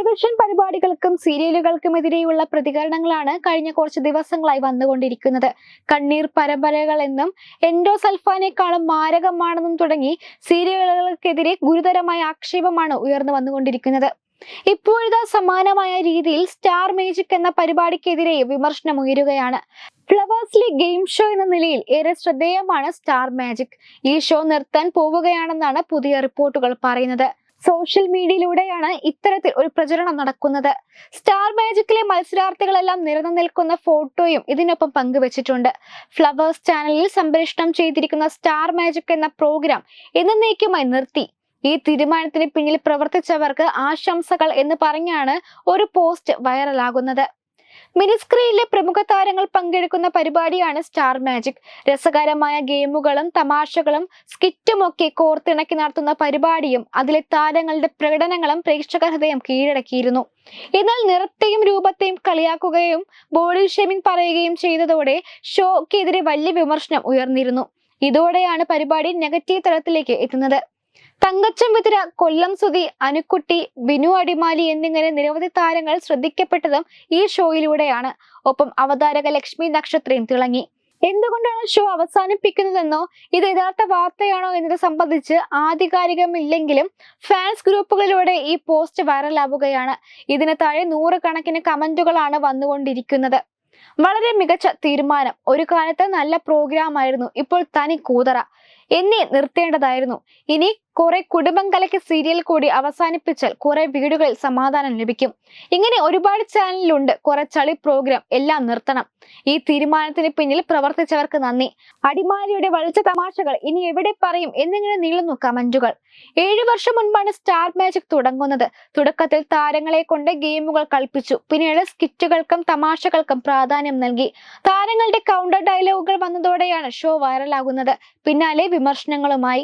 Television പരിപാടികൾക്കും സീരിയലുകൾക്കും എതിരെയുള്ള പ്രതികരണങ്ങളാണ് കഴിഞ്ഞ കുറച്ച് ദിവസങ്ങളായി വന്നുകൊണ്ടിരിക്കുന്നത്. കണ്ണീർ പരമ്പരകൾ എന്നും എൻഡോസൾഫാനേക്കാളും മാരകമാണെന്നും തുടങ്ങി സീരിയലുകൾക്കെതിരെ ഗുരുതരമായ ആക്ഷേപമാണ് ഉയർന്നു വന്നുകൊണ്ടിരിക്കുന്നത്. ഇപ്പോഴത്തെ സമാനമായ രീതിയിൽ സ്റ്റാർ മേജിക് എന്ന പരിപാടിക്കെതിരെ വിമർശനം ഉയരുകയാണ്. ഫ്ലവേഴ്സിലെ ഗെയിം ഷോ എന്ന നിലയിൽ ഏറെ ശ്രദ്ധേയമാണ് സ്റ്റാർ മാജിക്. ഈ ഷോ നിർത്താൻ പോവുകയാണെന്നാണ് പുതിയ റിപ്പോർട്ടുകൾ പറയുന്നത്. സോഷ്യൽ മീഡിയയിലൂടെയാണ് ഇത്തരത്തിൽ ഒരു പ്രചരണം നടക്കുന്നത്. സ്റ്റാർ മാജിക്കിലെ മത്സരാർത്ഥികളെല്ലാം നിരന്നു നിൽക്കുന്ന ഫോട്ടോയും ഇതിനൊപ്പം പങ്കുവച്ചിട്ടുണ്ട്. ഫ്ലവേഴ്സ് ചാനലിൽ സംപ്രേഷണം ചെയ്തിരിക്കുന്ന സ്റ്റാർ മാജിക് എന്ന പ്രോഗ്രാം എന്നേക്കുമായി നിർത്തി. ഈ തീരുമാനത്തിന് പിന്നിൽ പ്രവർത്തിച്ചവർക്ക് ആശംസകൾ എന്ന് പറഞ്ഞാണ് ഒരു പോസ്റ്റ് വൈറലാകുന്നത് മിനിസ്ക്രീനിലെ പ്രമുഖ താരങ്ങൾ പങ്കെടുക്കുന്ന പരിപാടിയാണ് സ്റ്റാർ മാജിക്. രസകരമായ ഗെയിമുകളും തമാശകളും സ്കിറ്റും ഒക്കെ കോർത്തിണക്കി നടത്തുന്ന പരിപാടിയും അതിലെ താരങ്ങളുടെ പ്രകടനങ്ങളും പ്രേക്ഷക ഹൃദയം കീഴടക്കിയിരുന്നു. എന്നാൽ നിറത്തെയും രൂപത്തെയും കളിയാക്കുകയും ബോഡി ഷേമിംഗ് പറയുകയും ചെയ്തതോടെ ഷോക്കെതിരെ വലിയ വിമർശനം ഉയർന്നിരുന്നു. ഇതോടെയാണ് പരിപാടി നെഗറ്റീവ് തലത്തിലേക്ക് എത്തുന്നത്. തങ്കച്ചൻ വിതിര കൊല്ലം സുധി അനുക്കുട്ടി ബിനു അടിമാലി എന്നിങ്ങനെ നിരവധി താരങ്ങൾ ശ്രദ്ധിക്കപ്പെട്ടതും ഈ ഷോയിലൂടെയാണ്. ഒപ്പം അവതാരക ലക്ഷ്മി നക്ഷത്രയും തിളങ്ങി. എന്തുകൊണ്ടാണ് ഷോ അവസാനിപ്പിക്കുന്നതെന്നോ ഇത് യഥാർത്ഥ വാർത്തയാണോ എന്നത് സംബന്ധിച്ച് ആധികാരികമില്ലെങ്കിലും ഫാൻസ് ഗ്രൂപ്പുകളിലൂടെ ഈ പോസ്റ്റ് വൈറലാവുകയാണ്. ഇതിന് താഴെ നൂറുകണക്കിന് കമന്റുകളാണ് വന്നുകൊണ്ടിരിക്കുന്നത്. വളരെ മികച്ച തീരുമാനം. ഒരു കാലത്ത് നല്ല പ്രോഗ്രാം ആയിരുന്നു ഇപ്പോൾ തനി കൂതറ. എന്നെ നിർത്തേണ്ടതായിരുന്നു. ഇനി കുറെ കുടുംബം കലയ്ക്ക് സീരിയൽ കൂടി അവസാനിപ്പിച്ചാൽ കുറെ വീടുകളിൽ സമാധാനം ലഭിക്കും. ഇങ്ങനെ ഒരുപാട് ചാനലിലുണ്ട് കുറെ ചളി പ്രോഗ്രാം എല്ലാം നിർത്തണം. ഈ തീരുമാനത്തിന് പിന്നിൽ പ്രവർത്തിച്ചവർക്ക് നന്ദി. അടിമാലിയുടെ വളിച്ച തമാശകൾ ഇനി എവിടെ പറയും എന്നിങ്ങനെ നീളുന്നു കമന്റുകൾ. ഏഴു വർഷം മുൻപാണ് സ്റ്റാർ മാജിക് തുടങ്ങുന്നത്. തുടക്കത്തിൽ താരങ്ങളെ കൊണ്ട് ഗെയിമുകൾ കളിപ്പിച്ചു. പിന്നീട് സ്കിറ്റുകൾക്കും തമാശകൾക്കും പ്രാധാന്യം നൽകി. താരങ്ങളുടെ കൗണ്ടർ ഡയലോഗുകൾ വന്നതോടെയാണ് ഷോ വൈറലാകുന്നത് പിന്നാലെ വിമർശനങ്ങളുമായി